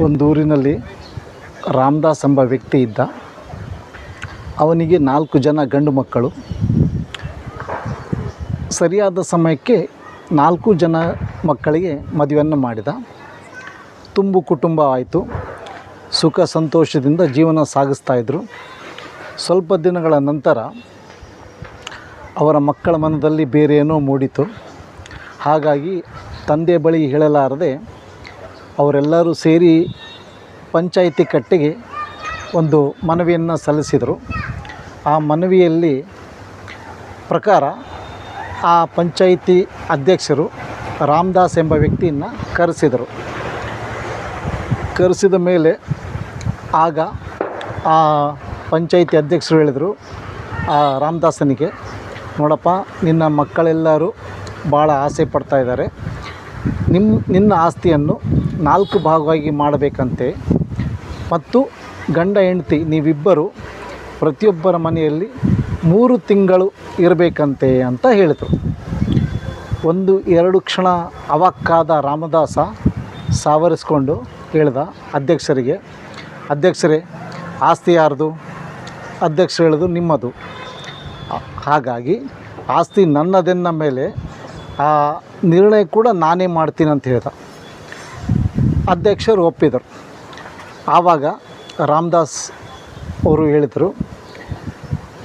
ಒಂದೂರಿನಲ್ಲಿ ರಾಮದಾಸ್ ಎಂಬ ವ್ಯಕ್ತಿ ಇದ್ದ. ಅವನಿಗೆ ನಾಲ್ಕು ಜನ ಗಂಡು ಮಕ್ಕಳು. ಸರಿಯಾದ ಸಮಯಕ್ಕೆ ನಾಲ್ಕು ಜನ ಮಕ್ಕಳಿಗೆ ಮದುವೆಯನ್ನು ಮಾಡಿದ. ತುಂಬು ಕುಟುಂಬ ಆಯಿತು. ಸುಖ ಸಂತೋಷದಿಂದ ಜೀವನ ಸಾಗಿಸ್ತಾಯಿದ್ರು ಸ್ವಲ್ಪ ದಿನಗಳ ನಂತರ ಅವರ ಮಕ್ಕಳ ಮನದಲ್ಲಿ ಬೇರೆ ಏನೋ ಮೂಡಿತು. ಹಾಗಾಗಿ ತಂದೆ ಬಳಿ ಹೇಳಲಾರದೆ ಅವರೆಲ್ಲರೂ ಸೇರಿ ಪಂಚಾಯಿತಿ ಕಟ್ಟೆಗೆ ಒಂದು ಮನವಿಯನ್ನು ಸಲ್ಲಿಸಿದರು. ಆ ಮನವಿಯಲ್ಲಿ ಪ್ರಕಾರ ಆ ಪಂಚಾಯಿತಿ ಅಧ್ಯಕ್ಷರು ರಾಮದಾಸ್ ಎಂಬ ವ್ಯಕ್ತಿಯನ್ನು ಕರೆಸಿದರು. ಕರೆಸಿದ ಮೇಲೆ ಆಗ ಆ ಪಂಚಾಯಿತಿ ಅಧ್ಯಕ್ಷರು ಹೇಳಿದರು, ಆ ರಾಮದಾಸನಿಗೆ, ನೋಡಪ್ಪ, ನಿನ್ನ ಮಕ್ಕಳೆಲ್ಲರೂ ಭಾಳ ಆಸೆ ಪಡ್ತಾ ಇದ್ದಾರೆ. ನಿಮ್ಮ ನಿನ್ನ ಆಸ್ತಿಯನ್ನು ನಾಲ್ಕು ಭಾಗವಾಗಿ ಮಾಡಬೇಕಂತೆ. ಮತ್ತು ಗಂಡ ಹೆಂಡತಿ ನೀವಿಬ್ಬರು ಪ್ರತಿಯೊಬ್ಬರ ಮನೆಯಲ್ಲಿ ಮೂರು ತಿಂಗಳು ಇರಬೇಕಂತೆ ಅಂತ ಹೇಳಿದರು. ಒಂದು, ಎರಡು ಕ್ಷಣ ಅವಾಕ್ಕಾದ ರಾಮದಾಸ ಸಾವರಿಸ್ಕೊಂಡು ಹೇಳ್ದ ಅಧ್ಯಕ್ಷರಿಗೆ, ಅಧ್ಯಕ್ಷರೇ, ಆಸ್ತಿ ಯಾರ್ದು? ಅಧ್ಯಕ್ಷರು ಹೇಳೋದು ನಿಮ್ಮದು. ಹಾಗಾಗಿ ಆಸ್ತಿ ನನ್ನದೆನ್ನ ಮೇಲೆ ಆ ನಿರ್ಣಯ ಕೂಡ ನಾನೇ ಮಾಡ್ತೀನಿ ಅಂತ ಹೇಳಿದ. ಅಧ್ಯಕ್ಷರು ಒಪ್ಪಿದರು. ಆವಾಗ ರಾಮದಾಸ್ ಅವರು ಹೇಳಿದರು,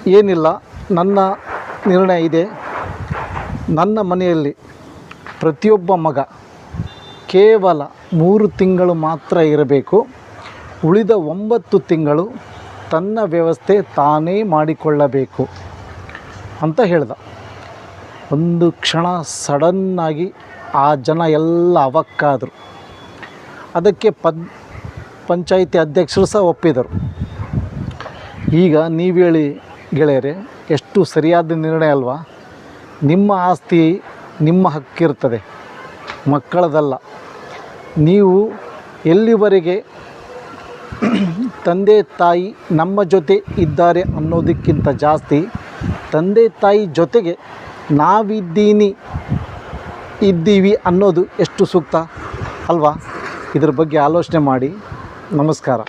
ಏನಿಲ್ಲ, ನನ್ನ ನಿರ್ಣಯ ಇದೆ. ನನ್ನ ಮನೆಯಲ್ಲಿ ಪ್ರತಿಯೊಬ್ಬ ಮಗ ಕೇವಲ ಮೂರು ತಿಂಗಳು ಮಾತ್ರ ಇರಬೇಕು. ಉಳಿದ ಒಂಬತ್ತು ತಿಂಗಳು ತನ್ನ ವ್ಯವಸ್ಥೆ ತಾನೇ ಮಾಡಿಕೊಳ್ಳಬೇಕು ಅಂತ ಹೇಳ್ದ. ಒಂದು ಕ್ಷಣ ಸಡನ್ನಾಗಿ ಆ ಜನ ಎಲ್ಲ ಅವಕ್ಕಾದರು. ಅದಕ್ಕೆ ಪದ್, ಪಂಚಾಯಿತಿ ಅಧ್ಯಕ್ಷರು ಸಹ ಒಪ್ಪಿದರು ಈಗ ನೀವು ಹೇಳಿ ಗೆಳೆಯರೆ, ಎಷ್ಟು ಸರಿಯಾದ ನಿರ್ಣಯ ಅಲ್ವಾ? ನಿಮ್ಮ ಆಸ್ತಿ ನಿಮ್ಮ ಹಕ್ಕಿರ್ತದೆ, ಮಕ್ಕಳದಲ್ಲ. ನೀವು ಎಲ್ಲಿವರೆಗೆ ತಂದೆ ತಾಯಿ ನಮ್ಮ ಜೊತೆ ಇದ್ದಾರೆ ಅನ್ನೋದಕ್ಕಿಂತ ಜಾಸ್ತಿ ತಂದೆ ತಾಯಿ ಜೊತೆಗೆ ನಾವಿದ್ದೀನಿ ಇದ್ದೀವಿ ಅನ್ನೋದು ಎಷ್ಟು ಸೂಕ್ತ ಅಲ್ವಾ? ಇದ್ರ ಬಗ್ಗೆ ಆಲೋಚನೆ ಮಾಡಿ. ನಮಸ್ಕಾರ.